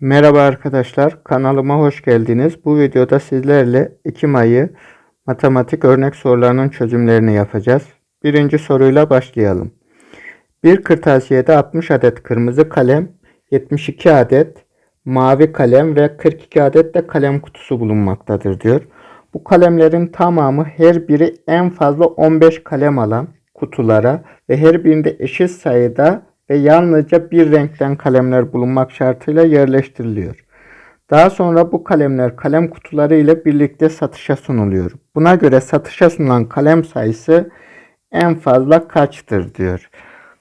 Merhaba arkadaşlar, kanalıma hoş geldiniz. Bu videoda sizlerle Ekim ayı matematik örnek sorularının çözümlerini yapacağız. Birinci soruyla başlayalım. Bir kırtasiyede 60 adet kırmızı kalem, 72 adet mavi kalem ve 42 adet de kalem kutusu bulunmaktadır diyor. Bu kalemlerin tamamı her biri en fazla 15 kalem alan kutulara ve her birinde eşit sayıda ve yalnızca bir renkten kalemler bulunmak şartıyla yerleştiriliyor. Daha sonra bu kalemler kalem kutuları ile birlikte satışa sunuluyor. Buna göre satışa sunulan kalem sayısı en fazla kaçtır diyor.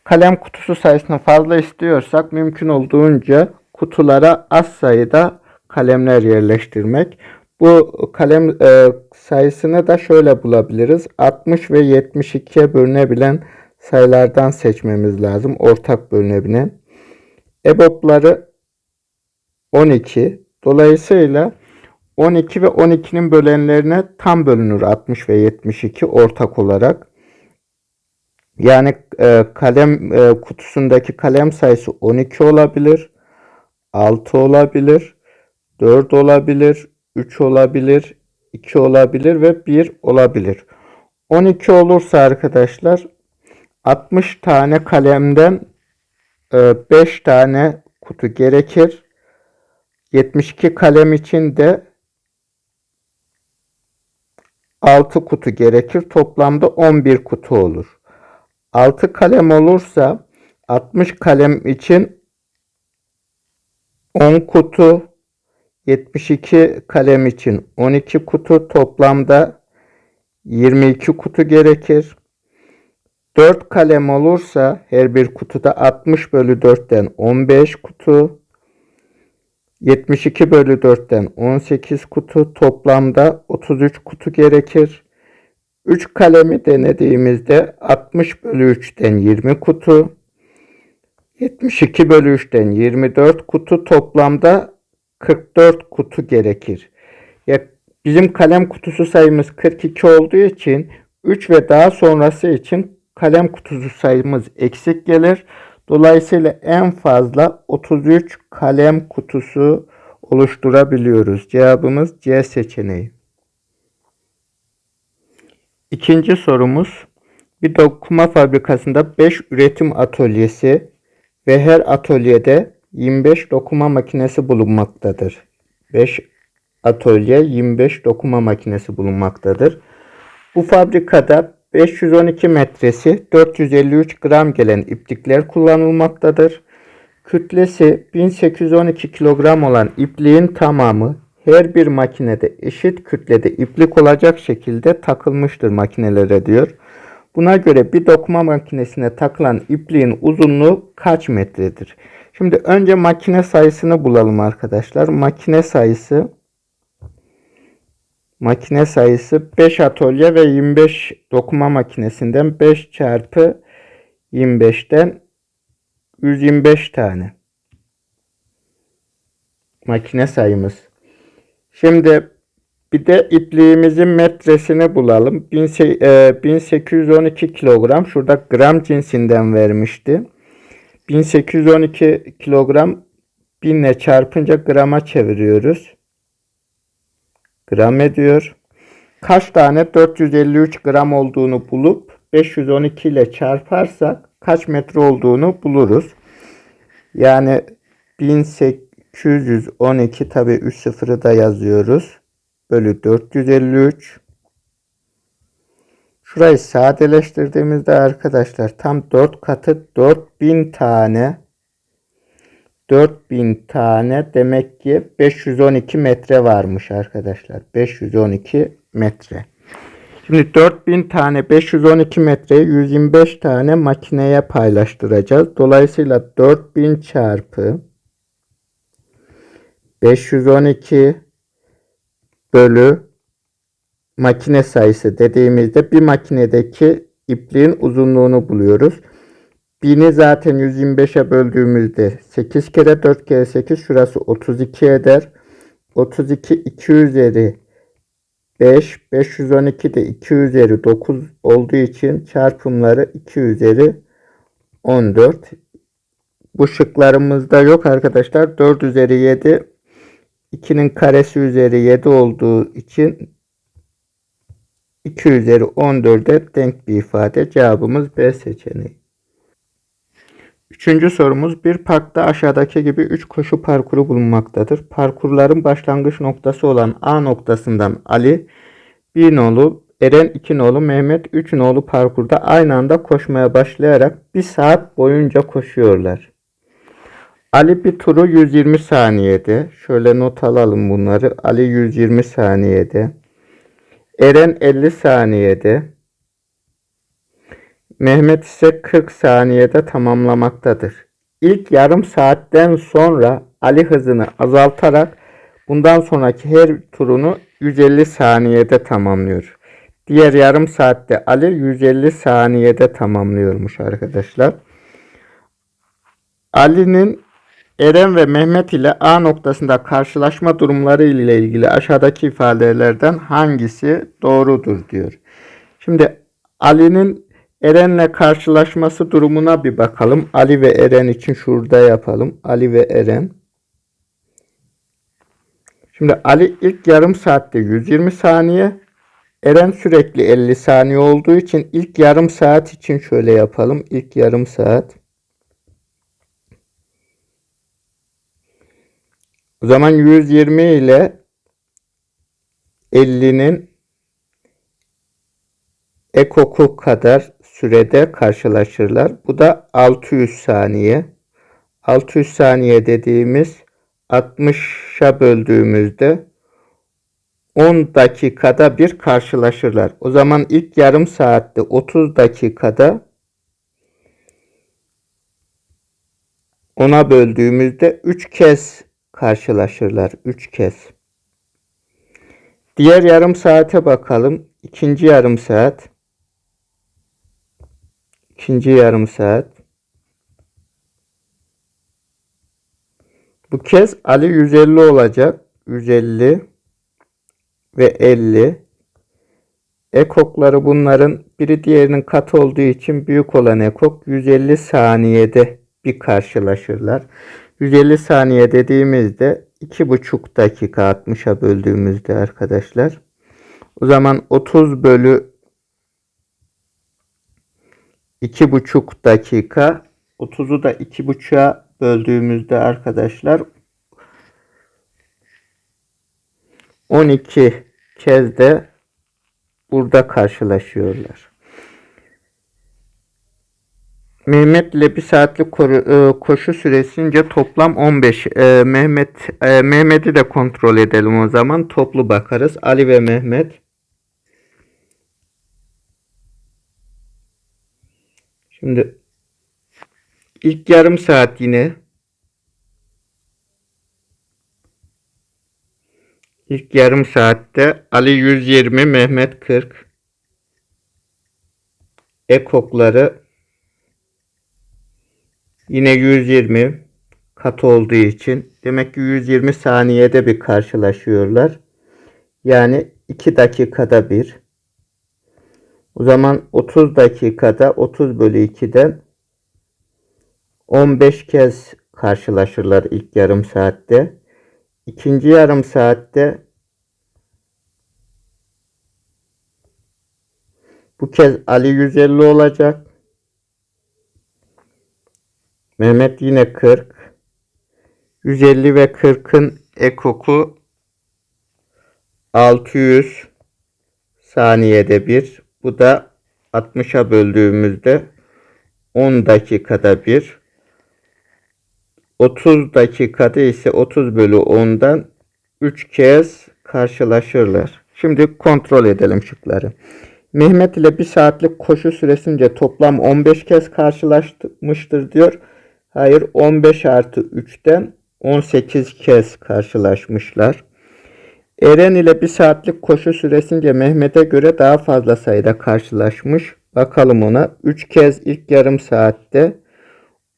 Kalem kutusu sayısını fazla istiyorsak mümkün olduğunca kutulara az sayıda kalemler yerleştirmek. Bu kalem e, sayısını da şöyle bulabiliriz. 60 ve 72'ye bölünebilen sayılardan seçmemiz lazım. Ortak bölünebilen. EBOB'ları 12. Dolayısıyla 12 ve 12'nin bölenlerine tam bölünür 60 ve 72 ortak olarak. Yani e, kalem e, kutusundaki kalem sayısı 12 olabilir, 6 olabilir, 4 olabilir, 3 olabilir, 2 olabilir ve 1 olabilir. 12 olursa arkadaşlar 60 tane kalemden 5 tane kutu gerekir. 72 kalem için de 6 kutu gerekir. Toplamda 11 kutu olur. 6 kalem olursa 60 kalem için 10 kutu, 72 kalem için 12 kutu toplamda 22 kutu gerekir. 4 kalem olursa her bir kutuda 60 bölü 4'ten 15 kutu. 72 bölü 4'ten 18 kutu. Toplamda 33 kutu gerekir. 3 kalemi denediğimizde 60 bölü 3'ten 20 kutu. 72 bölü 3'ten 24 kutu. Toplamda 44 kutu gerekir. Ya bizim kalem kutusu sayımız 42 olduğu için 3 ve daha sonrası için kalem kutusu sayımız eksik gelir. Dolayısıyla en fazla 33 kalem kutusu oluşturabiliyoruz. Cevabımız C seçeneği. İkinci sorumuz. Bir dokuma fabrikasında 5 üretim atölyesi ve her atölyede 25 dokuma makinesi bulunmaktadır. 5 atölye 25 dokuma makinesi bulunmaktadır. Bu fabrikada 512 metresi 453 gram gelen iplikler kullanılmaktadır. Kütlesi 1812 kilogram olan ipliğin tamamı her bir makinede eşit kütlede iplik olacak şekilde takılmıştır makinelere diyor. Buna göre bir dokuma makinesine takılan ipliğin uzunluğu kaç metredir? Şimdi önce makine sayısını bulalım arkadaşlar. Makine sayısı makine sayısı 5 atölye ve 25 dokuma makinesinden 5 çarpı 25'ten 125 tane makine sayımız. Şimdi bir de ipliğimizin metresini bulalım. 1812 kilogram. Şurada gram cinsinden vermişti. 1812 kilogram 1000 ile çarpınca grama çeviriyoruz. Gram ediyor. Kaç tane 453 gram olduğunu bulup 512 ile çarparsak kaç metre olduğunu buluruz. Yani 1812 tabi 3 sıfırı da yazıyoruz. Bölü 453. Şurayı sadeleştirdiğimizde arkadaşlar tam 4 katı 4000 tane 4000 tane demek ki 512 metre varmış arkadaşlar. 512 metre. Şimdi 4000 tane 512 metreyi 125 tane makineye paylaştıracağız. Dolayısıyla 4000 çarpı 512 bölü makine sayısı dediğimizde bir makinedeki ipliğin uzunluğunu buluyoruz. 1000'i zaten 125'e böldüğümüzde 8 kere 4 kere 8 şurası 32 eder. 32 2 üzeri 5 512 de 2 üzeri 9 olduğu için çarpımları 2 üzeri 14 Bu şıklarımızda yok arkadaşlar. 4 üzeri 7 2'nin karesi üzeri 7 olduğu için 2 üzeri 14'e denk bir ifade. Cevabımız B seçeneği. Üçüncü sorumuz bir parkta aşağıdaki gibi 3 koşu parkuru bulunmaktadır. Parkurların başlangıç noktası olan A noktasından Ali bir nolu, Eren 2 nolu, Mehmet 3 nolu parkurda aynı anda koşmaya başlayarak bir saat boyunca koşuyorlar. Ali bir turu 120 saniyede. Şöyle not alalım bunları. Ali 120 saniyede. Eren 50 saniyede. Mehmet ise 40 saniyede tamamlamaktadır. İlk yarım saatten sonra Ali hızını azaltarak bundan sonraki her turunu 150 saniyede tamamlıyor. Diğer yarım saatte Ali 150 saniyede tamamlıyormuş arkadaşlar. Ali'nin Eren ve Mehmet ile A noktasında karşılaşma durumları ile ilgili aşağıdaki ifadelerden hangisi doğrudur diyor. Şimdi Ali'nin Eren'le karşılaşması durumuna bir bakalım. Ali ve Eren için şurada yapalım. Ali ve Eren. Şimdi Ali ilk yarım saatte 120 saniye. Eren sürekli 50 saniye olduğu için ilk yarım saat için şöyle yapalım. İlk yarım saat. O zaman 120 ile 50'nin ekoku kadar sürede karşılaşırlar. Bu da 600 saniye. 600 saniye dediğimiz 60'a böldüğümüzde 10 dakikada bir karşılaşırlar. O zaman ilk yarım saatte 30 dakikada ona böldüğümüzde 3 kez karşılaşırlar. 3 kez. Diğer yarım saate bakalım. İkinci yarım saat. İkinci yarım saat. Bu kez Ali 150 olacak. 150 ve 50. Ekokları bunların biri diğerinin katı olduğu için büyük olan ekok 150 saniyede bir karşılaşırlar. 150 saniye dediğimizde 2,5 dakika 60'a böldüğümüzde arkadaşlar. O zaman 30 bölü 2,5 dakika 30'u da 2,5'a böldüğümüzde arkadaşlar 12 kez de burada karşılaşıyorlar. Mehmet ile bir saatlik e, koşu süresince toplam 15. E, Mehmet e, Mehmet'i de kontrol edelim o zaman. Toplu bakarız. Ali ve Mehmet. Şimdi ilk yarım saat yine ilk yarım saatte Ali 120, Mehmet 40. Ekokları Yine 120 kat olduğu için demek ki 120 saniyede bir karşılaşıyorlar. Yani 2 dakikada bir. O zaman 30 dakikada 30 bölü 2'den 15 kez karşılaşırlar ilk yarım saatte. İkinci yarım saatte bu kez Ali 150 olacak. Mehmet yine 40. 150 ve 40'ın ekoku 600 saniyede bir. Bu da 60'a böldüğümüzde 10 dakikada bir. 30 dakikada ise 30 bölü 10'dan 3 kez karşılaşırlar. Şimdi kontrol edelim şıkları. Mehmet ile bir saatlik koşu süresince toplam 15 kez karşılaşmıştır diyor. Hayır 15 artı 3'ten 18 kez karşılaşmışlar. Eren ile bir saatlik koşu süresince Mehmet'e göre daha fazla sayıda karşılaşmış. Bakalım ona. 3 kez ilk yarım saatte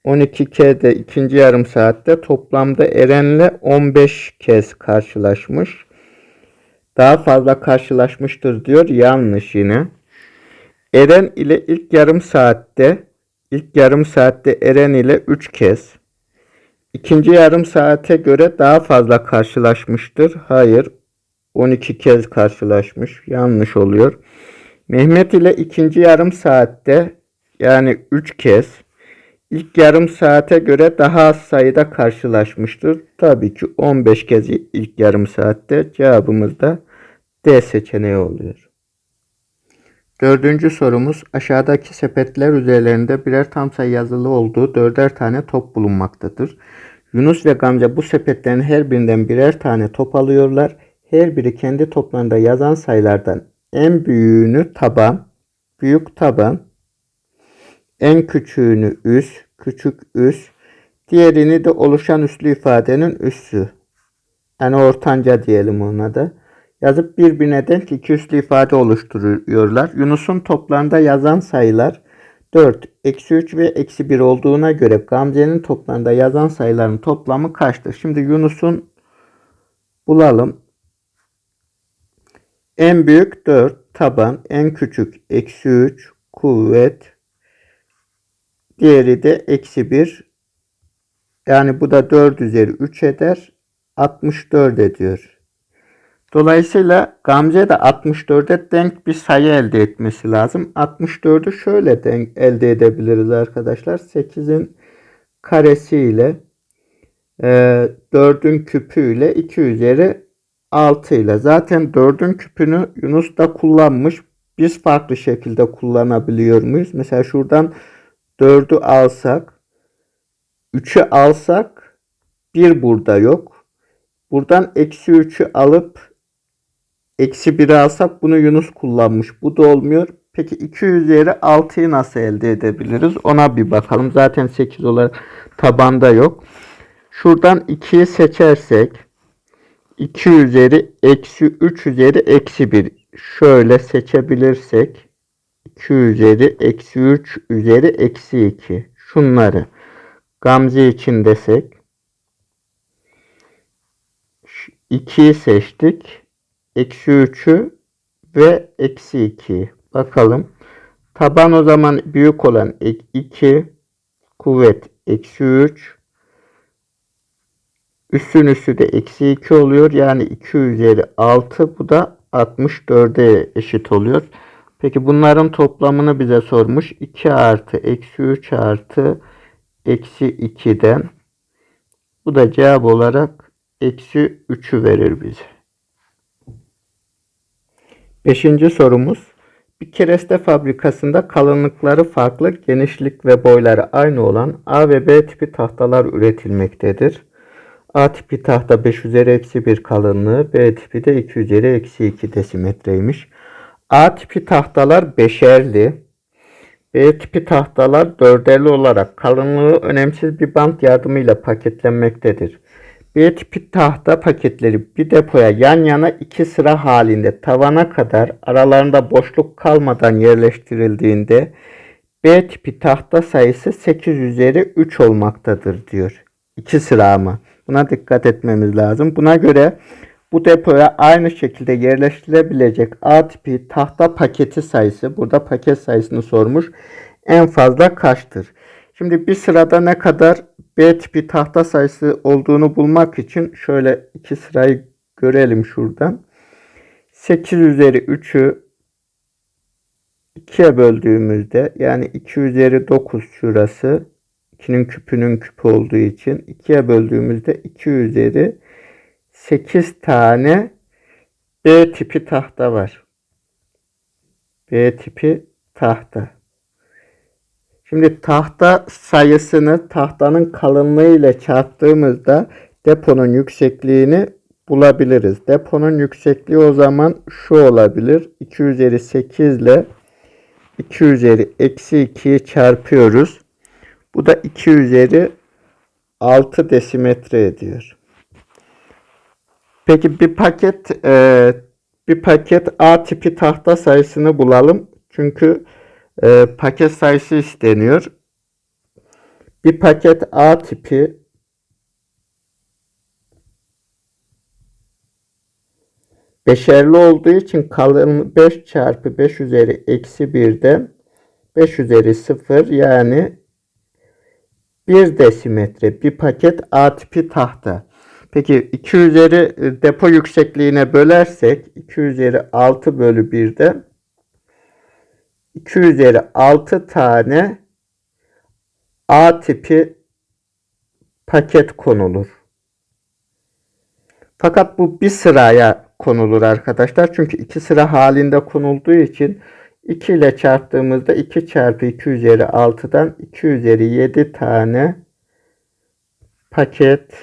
12 kez de ikinci yarım saatte toplamda Eren'le 15 kez karşılaşmış. Daha fazla karşılaşmıştır diyor. Yanlış yine. Eren ile ilk yarım saatte İlk yarım saatte Eren ile 3 kez. ikinci yarım saate göre daha fazla karşılaşmıştır. Hayır. 12 kez karşılaşmış. Yanlış oluyor. Mehmet ile ikinci yarım saatte yani 3 kez ilk yarım saate göre daha az sayıda karşılaşmıştır. Tabii ki 15 kez ilk yarım saatte cevabımız da D seçeneği oluyor. Dördüncü sorumuz aşağıdaki sepetler üzerlerinde birer tam sayı yazılı olduğu dörder tane top bulunmaktadır. Yunus ve Gamze bu sepetlerin her birinden birer tane top alıyorlar. Her biri kendi toplarında yazan sayılardan en büyüğünü taban, büyük taban, en küçüğünü üs, küçük üs, diğerini de oluşan üslü ifadenin üssü. Yani ortanca diyelim ona da. Yazıp birbirine denk iki üslü ifade oluşturuyorlar. Yunus'un toplarında yazan sayılar 4, eksi 3 ve eksi 1 olduğuna göre Gamze'nin toplarında yazan sayıların toplamı kaçtır? Şimdi Yunus'un bulalım. En büyük 4 taban, en küçük eksi 3 kuvvet, diğeri de eksi 1. Yani bu da 4 üzeri 3 eder. 64 ediyor. Dolayısıyla Gamze de 64'e denk bir sayı elde etmesi lazım. 64'ü şöyle denk elde edebiliriz arkadaşlar. 8'in karesi ile e, 4'ün küpü ile 2 üzeri 6 ile. Zaten 4'ün küpünü Yunus da kullanmış. Biz farklı şekilde kullanabiliyor muyuz? Mesela şuradan 4'ü alsak 3'ü alsak 1 burada yok. Buradan eksi 3'ü alıp eksi 1'i alsak bunu Yunus kullanmış. Bu da olmuyor. Peki 2 üzeri 6'yı nasıl elde edebiliriz? Ona bir bakalım. Zaten 8 olarak tabanda yok. Şuradan 2'yi seçersek 2 üzeri eksi 3 üzeri eksi 1 şöyle seçebilirsek 2 üzeri eksi 3 üzeri eksi 2 şunları Gamze için desek 2'yi seçtik. Eksi 3'ü ve eksi 2'yi. Bakalım. Taban o zaman büyük olan 2 kuvvet eksi 3 üstün üstü de eksi 2 oluyor. Yani 2 üzeri 6 bu da 64'e eşit oluyor. Peki bunların toplamını bize sormuş. 2 artı eksi 3 artı eksi 2'den bu da cevap olarak eksi 3'ü verir bize. Beşinci sorumuz. Bir kereste fabrikasında kalınlıkları farklı, genişlik ve boyları aynı olan A ve B tipi tahtalar üretilmektedir. A tipi tahta 5 üzeri eksi 1 kalınlığı, B tipi de 2 üzeri eksi 2 desimetreymiş. A tipi tahtalar beşerli, B tipi tahtalar dörderli olarak kalınlığı önemsiz bir bant yardımıyla paketlenmektedir. B tipi tahta paketleri bir depoya yan yana iki sıra halinde tavana kadar aralarında boşluk kalmadan yerleştirildiğinde B tipi tahta sayısı 8 üzeri 3 olmaktadır diyor. İki sıra ama. Buna dikkat etmemiz lazım. Buna göre bu depoya aynı şekilde yerleştirebilecek A tipi tahta paketi sayısı, burada paket sayısını sormuş, en fazla kaçtır? Şimdi bir sırada ne kadar B tipi tahta sayısı olduğunu bulmak için şöyle iki sırayı görelim şuradan. 8 üzeri 3'ü 2'ye böldüğümüzde yani 2 üzeri 9 şurası 2'nin küpünün küpü olduğu için 2'ye böldüğümüzde 2 üzeri 8 tane B tipi tahta var. B tipi tahta. Şimdi tahta sayısını tahtanın kalınlığı ile çarptığımızda deponun yüksekliğini bulabiliriz. Deponun yüksekliği o zaman şu olabilir. 2 üzeri 8 ile 2 üzeri eksi 2'yi çarpıyoruz. Bu da 2 üzeri 6 desimetre ediyor. Peki bir paket e, bir paket A tipi tahta sayısını bulalım. Çünkü e, paket sayısı isteniyor. Bir paket A tipi beşerli olduğu için kalın 5 çarpı 5 üzeri eksi 1'den 5 üzeri 0 yani 1 desimetre bir paket A tipi tahta. Peki 2 üzeri e, depo yüksekliğine bölersek 2 üzeri 6 bölü 1'de 2 üzeri 6 tane A tipi paket konulur. Fakat bu bir sıraya konulur arkadaşlar. Çünkü iki sıra halinde konulduğu için 2 ile çarptığımızda 2 çarpı 2 üzeri 6'dan 2 üzeri 7 tane paket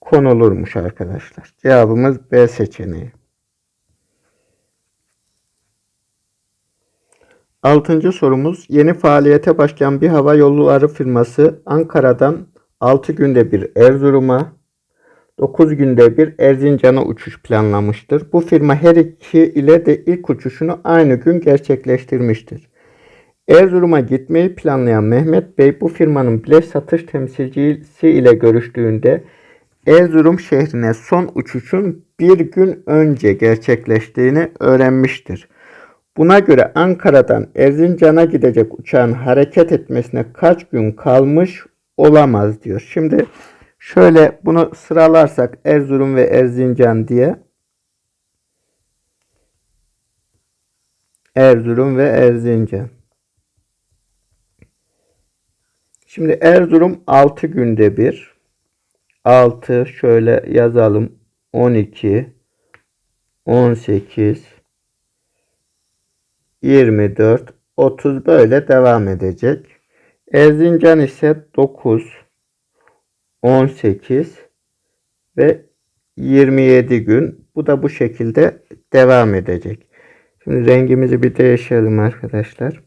konulurmuş arkadaşlar. Cevabımız B seçeneği. Altıncı sorumuz yeni faaliyete başlayan bir hava yolları firması Ankara'dan 6 günde bir Erzurum'a 9 günde bir Erzincan'a uçuş planlamıştır. Bu firma her iki ile de ilk uçuşunu aynı gün gerçekleştirmiştir. Erzurum'a gitmeyi planlayan Mehmet Bey bu firmanın bilet satış temsilcisi ile görüştüğünde Erzurum şehrine son uçuşun bir gün önce gerçekleştiğini öğrenmiştir. Buna göre Ankara'dan Erzincan'a gidecek uçağın hareket etmesine kaç gün kalmış olamaz diyor. Şimdi şöyle bunu sıralarsak Erzurum ve Erzincan diye. Erzurum ve Erzincan. Şimdi Erzurum 6 günde bir. 6 şöyle yazalım. 12 18 24 30 böyle devam edecek. Erzincan ise 9 18 ve 27 gün. Bu da bu şekilde devam edecek. Şimdi rengimizi bir değişelim arkadaşlar.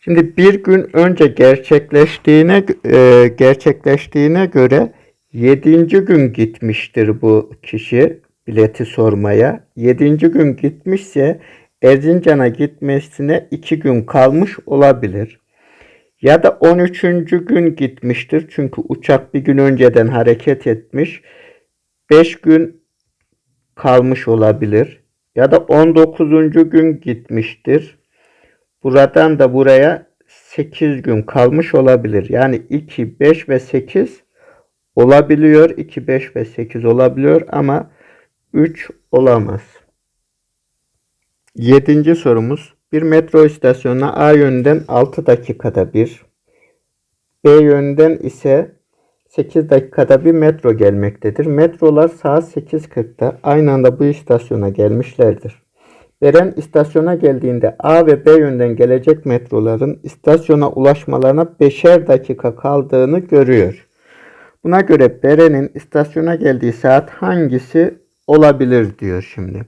Şimdi bir gün önce gerçekleştiğine e, gerçekleştiğine göre 7. gün gitmiştir bu kişi bileti sormaya. 7. gün gitmişse Erzincan'a gitmesine 2 gün kalmış olabilir. Ya da 13. gün gitmiştir. Çünkü uçak bir gün önceden hareket etmiş. 5 gün kalmış olabilir. Ya da 19. gün gitmiştir. Buradan da buraya 8 gün kalmış olabilir. Yani 2, 5 ve 8 olabiliyor. 2, 5 ve 8 olabiliyor ama 3 olamaz. Yedinci sorumuz. Bir metro istasyonuna A yönünden 6 dakikada bir, B yönünden ise 8 dakikada bir metro gelmektedir. Metrolar saat 8.40'da aynı anda bu istasyona gelmişlerdir. Veren istasyona geldiğinde A ve B yönden gelecek metroların istasyona ulaşmalarına 5'er dakika kaldığını görüyor. Buna göre Beren'in istasyona geldiği saat hangisi olabilir diyor şimdi.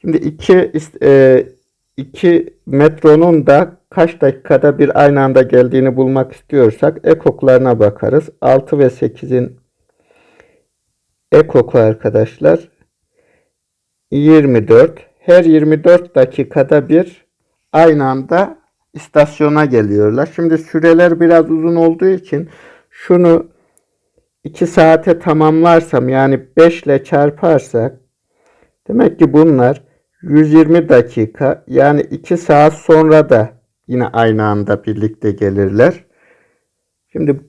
Şimdi iki, e, iki metronun da kaç dakikada bir aynı anda geldiğini bulmak istiyorsak ekoklarına bakarız. 6 ve 8'in ekoku arkadaşlar 24. Her 24 dakikada bir aynı anda istasyona geliyorlar. Şimdi süreler biraz uzun olduğu için şunu 2 saate tamamlarsam yani 5 ile çarparsak demek ki bunlar 120 dakika yani 2 saat sonra da yine aynı anda birlikte gelirler. Şimdi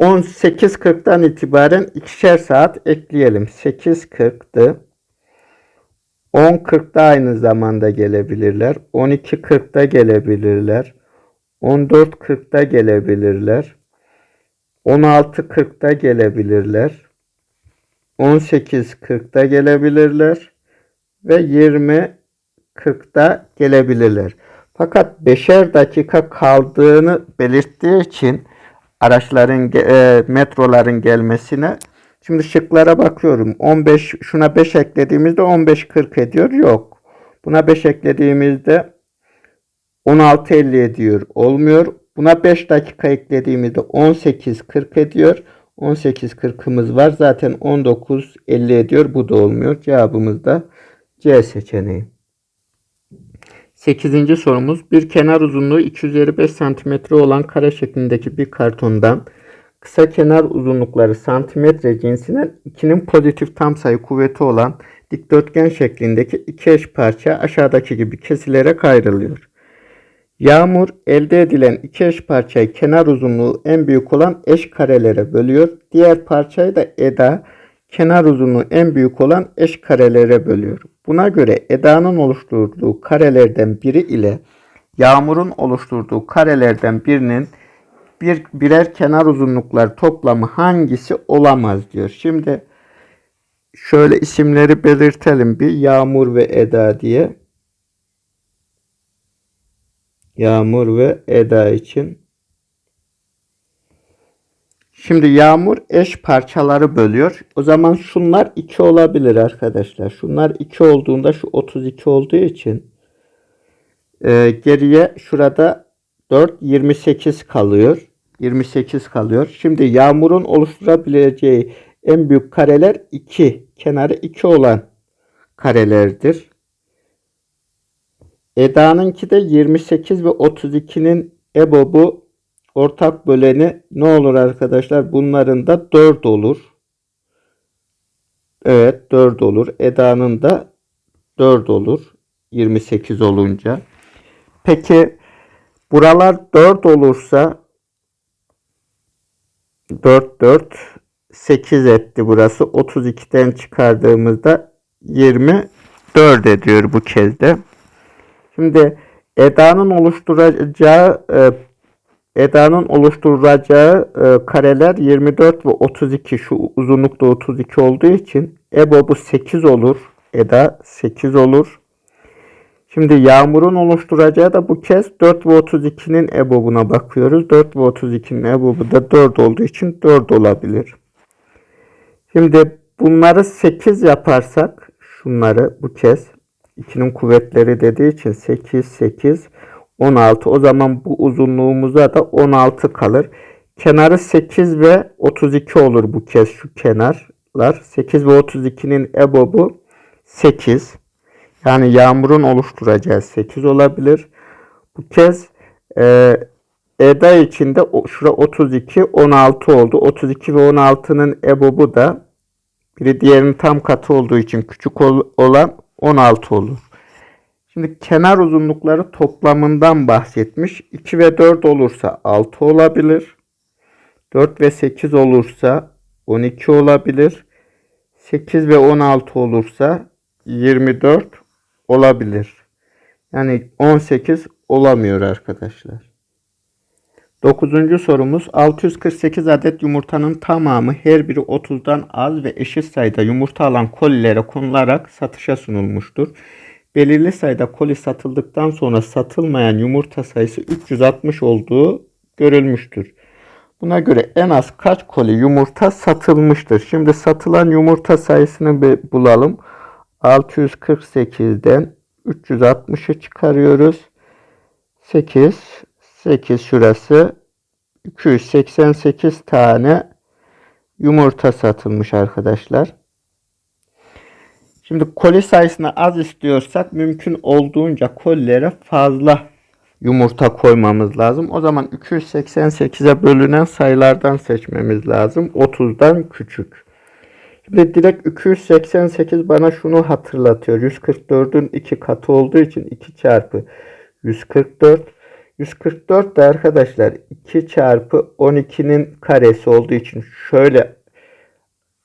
18.40'dan itibaren ikişer saat ekleyelim. 8.40'dı. 10.40'da aynı zamanda gelebilirler. 12.40'da gelebilirler. 14.40'da gelebilirler. 16.40'da gelebilirler. 18.40'da gelebilirler ve 20-40'da gelebilirler. Fakat 5'er dakika kaldığını belirttiği için araçların e, metroların gelmesine şimdi şıklara bakıyorum. 15 şuna 5 eklediğimizde 15-40 ediyor. Yok. Buna 5 eklediğimizde 16-50 ediyor. Olmuyor. Buna 5 dakika eklediğimizde 18-40 ediyor. 18-40'ımız var. Zaten 19-50 ediyor. Bu da olmuyor. Cevabımız da C seçeneği. 8. sorumuz bir kenar uzunluğu 255 cm olan kare şeklindeki bir kartondan kısa kenar uzunlukları santimetre cinsinden 2'nin pozitif tam sayı kuvveti olan dikdörtgen şeklindeki iki eş parça aşağıdaki gibi kesilerek ayrılıyor. Yağmur elde edilen iki eş parçayı kenar uzunluğu en büyük olan eş karelere bölüyor. Diğer parçayı da Eda kenar uzunluğu en büyük olan eş karelere bölüyor. Buna göre Eda'nın oluşturduğu karelerden biri ile Yağmur'un oluşturduğu karelerden birinin bir birer kenar uzunluklar toplamı hangisi olamaz diyor. Şimdi şöyle isimleri belirtelim bir Yağmur ve Eda diye. Yağmur ve Eda için. Şimdi Yağmur eş parçaları bölüyor. O zaman şunlar 2 olabilir arkadaşlar. Şunlar 2 olduğunda şu 32 olduğu için e, geriye şurada 4 28 kalıyor. 28 kalıyor. Şimdi Yağmur'un oluşturabileceği en büyük kareler 2. Kenarı 2 olan karelerdir. Eda'nınki de 28 ve 32'nin EBOB'u ortak böleni ne olur arkadaşlar? Bunların da 4 olur. Evet 4 olur. Eda'nın da 4 olur. 28 olunca. Peki buralar 4 olursa 4 4 8 etti burası. 32'den çıkardığımızda 24 ediyor bu kez de. Şimdi Eda'nın oluşturacağı e, Eda'nın oluşturacağı e, kareler 24 ve 32 şu uzunlukta 32 olduğu için EBO bu 8 olur. Eda 8 olur. Şimdi Yağmur'un oluşturacağı da bu kez 4 ve 32'nin EBOB'una bakıyoruz. 4 ve 32'nin EBOB'u da 4 olduğu için 4 olabilir. Şimdi bunları 8 yaparsak şunları bu kez 2'nin kuvvetleri dediği için 8 8 16 o zaman bu uzunluğumuza da 16 kalır. Kenarı 8 ve 32 olur bu kez şu kenarlar. 8 ve 32'nin ebobu 8. Yani yağmurun oluşturacağı 8 olabilir. Bu kez e, Eda içinde şura 32 16 oldu. 32 ve 16'nın ebobu da biri diğerinin tam katı olduğu için küçük olan 16 olur. Şimdi kenar uzunlukları toplamından bahsetmiş. 2 ve 4 olursa 6 olabilir. 4 ve 8 olursa 12 olabilir. 8 ve 16 olursa 24 olabilir. Yani 18 olamıyor arkadaşlar. 9. sorumuz 648 adet yumurtanın tamamı her biri 30'dan az ve eşit sayıda yumurta alan kolilere konularak satışa sunulmuştur. Belirli sayıda koli satıldıktan sonra satılmayan yumurta sayısı 360 olduğu görülmüştür. Buna göre en az kaç koli yumurta satılmıştır? Şimdi satılan yumurta sayısını bir bulalım. 648'den 360'ı çıkarıyoruz. 8 8 şurası 288 tane yumurta satılmış arkadaşlar. Şimdi koli sayısını az istiyorsak mümkün olduğunca kolilere fazla yumurta koymamız lazım. O zaman 288'e bölünen sayılardan seçmemiz lazım. 30'dan küçük. Şimdi direkt 288 bana şunu hatırlatıyor. 144'ün 2 katı olduğu için 2 çarpı 144. 144 de arkadaşlar 2 çarpı 12'nin karesi olduğu için şöyle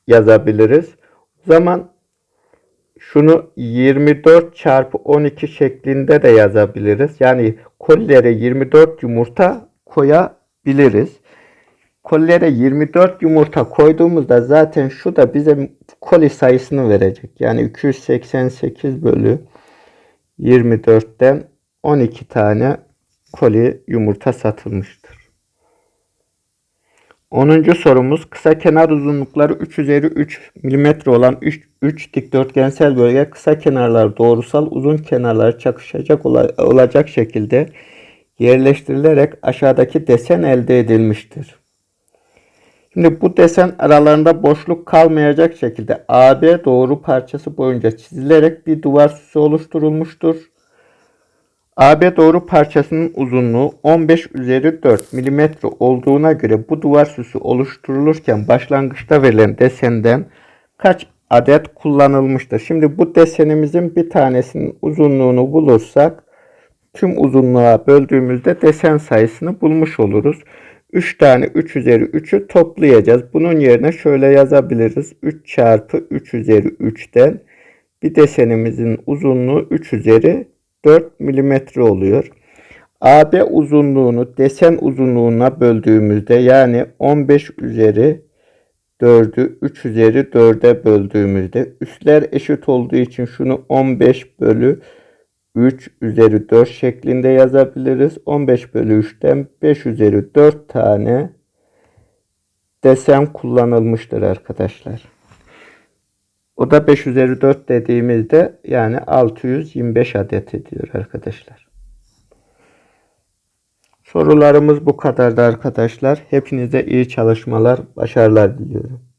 yazabiliriz. O zaman şunu 24 çarpı 12 şeklinde de yazabiliriz. Yani kolilere 24 yumurta koyabiliriz. Kolilere 24 yumurta koyduğumuzda zaten şu da bize koli sayısını verecek. Yani 288 bölü 24'ten 12 tane koli yumurta satılmıştır. 10. sorumuz kısa kenar uzunlukları 3 üzeri 3 mm olan 3, 3 dikdörtgensel bölge kısa kenarlar doğrusal uzun kenarlar çakışacak olacak şekilde yerleştirilerek aşağıdaki desen elde edilmiştir. Şimdi bu desen aralarında boşluk kalmayacak şekilde AB doğru parçası boyunca çizilerek bir duvar süsü oluşturulmuştur. AB doğru parçasının uzunluğu 15 üzeri 4 mm olduğuna göre bu duvar süsü oluşturulurken başlangıçta verilen desenden kaç adet kullanılmıştır? Şimdi bu desenimizin bir tanesinin uzunluğunu bulursak tüm uzunluğa böldüğümüzde desen sayısını bulmuş oluruz. 3 tane 3 üzeri 3'ü toplayacağız. Bunun yerine şöyle yazabiliriz. 3 çarpı 3 üzeri 3'ten bir desenimizin uzunluğu 3 üzeri 4 milimetre oluyor. AB uzunluğunu desen uzunluğuna böldüğümüzde yani 15 üzeri 4'ü 3 üzeri 4'e böldüğümüzde üstler eşit olduğu için şunu 15 bölü 3 üzeri 4 şeklinde yazabiliriz. 15 bölü 3'ten 5 üzeri 4 tane desen kullanılmıştır arkadaşlar. O da 5 üzeri 4 dediğimizde yani 625 adet ediyor arkadaşlar. Sorularımız bu kadardı arkadaşlar. Hepinize iyi çalışmalar, başarılar diliyorum.